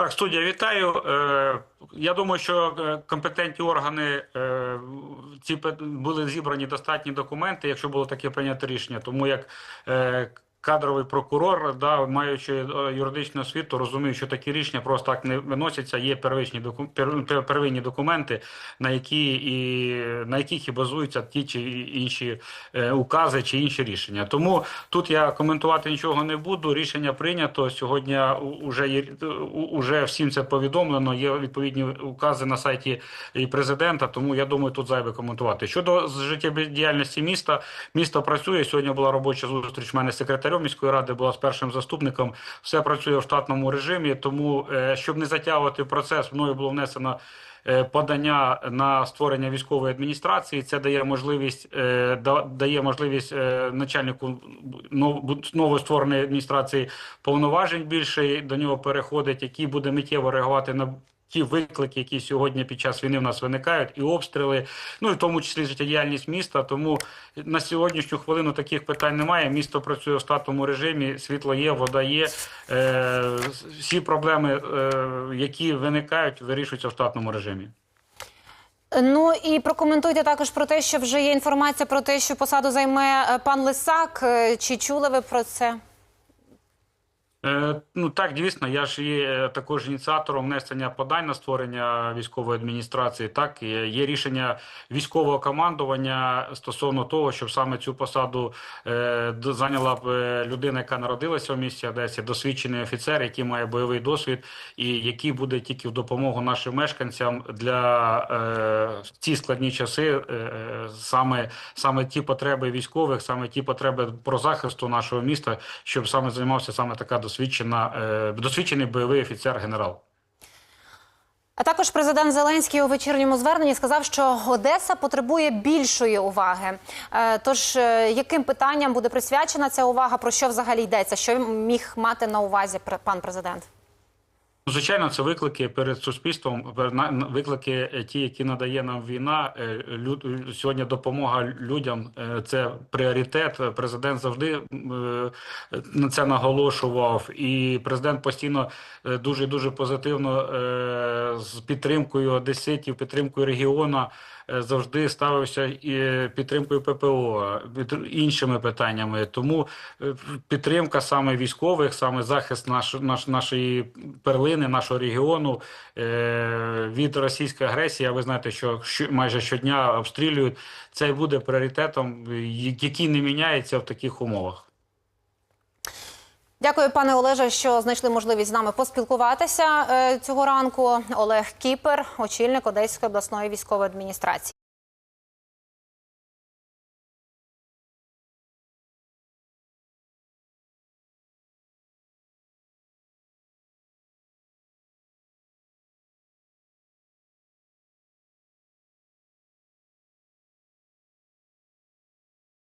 Так, студія, вітаю. Е, Я думаю, що е, компетентні органи е, ці були зібрані достатні документи, якщо було таке прийнято рішення. Тому як кадровий прокурор, да, маючи е, юридичну освіту, розумію, що такі рішення просто так не виносяться. Є первичні первинні документи, на які і на яких і базуються ті чи інші е, укази чи інші рішення. Тому тут я коментувати нічого не буду. Рішення прийнято сьогодні. Уже є уже всім це повідомлено. Є відповідні укази на сайті і президента. Тому я думаю, тут зайве коментувати. Щодо життєдіяльності міста, місто працює. Сьогодні була робоча зустріч. в мене з секретарем міської ради була з першим заступником. Все працює в штатному режимі. Тому, е, щоб не затягувати процес, мною було внесено. е, Подання на створення військової адміністрації це дає можливість е, дає можливість начальнику нов- новоствореної адміністрації повноважень більше до нього переходить, який буде миттєво реагувати на ті виклики, які сьогодні під час війни в нас виникають, і обстріли, ну і в тому числі життєдіяльність міста. Тому на сьогоднішню хвилину таких питань немає. Місто працює в штатному режимі, світло є, вода є. Е, всі проблеми, е, які виникають, вирішуються в штатному режимі. Ну і прокоментуйте також про те, що вже є інформація про те, що посаду займе е, пан Лисак. Е, Чи чули ви про це? Е, ну так, дійсно, я ж є е, також ініціатором внесення подань на створення військової адміністрації. Так, є рішення військового командування стосовно того, щоб саме цю посаду е, зайняла б людина, яка народилася в місті Одесі, досвідчений офіцер, який має бойовий досвід, і який буде тільки в допомогу нашим мешканцям для в ці складні часи, саме саме ті потреби військових, саме ті потреби про захисту нашого міста, щоб саме займався саме така досвідчена, е, досвідчений бойовий офіцер-генерал. А також президент Зеленський у вечірньому зверненні сказав, що Одеса потребує більшої уваги. Е, Тож е, яким питанням буде присвячена ця увага? Про що взагалі йдеться? Що міг мати на увазі пан президент? Звичайно, це виклики перед суспільством, виклики е, ті, які надає нам війна. Е, Сьогодні допомога людям е, це пріоритет. Президент завжди на це наголошував, і президент постійно дуже дуже позитивно з підтримкою одеситів, підтримкою регіону е, завжди ставився і підтримкою ППО, під іншими питаннями. Тому підтримка саме військових, саме захист наш, наш, нашої перлини, нашого регіону е, від російської агресії. А ви знаєте, що майже щодня обстрілюють. Це буде пріоритетом, який не міняється в таких умовах. Дякую, пане Олеже, що знайшли можливість з нами поспілкуватися е, цього ранку. Олег Кіпер, очільник Одеської обласної військової адміністрації.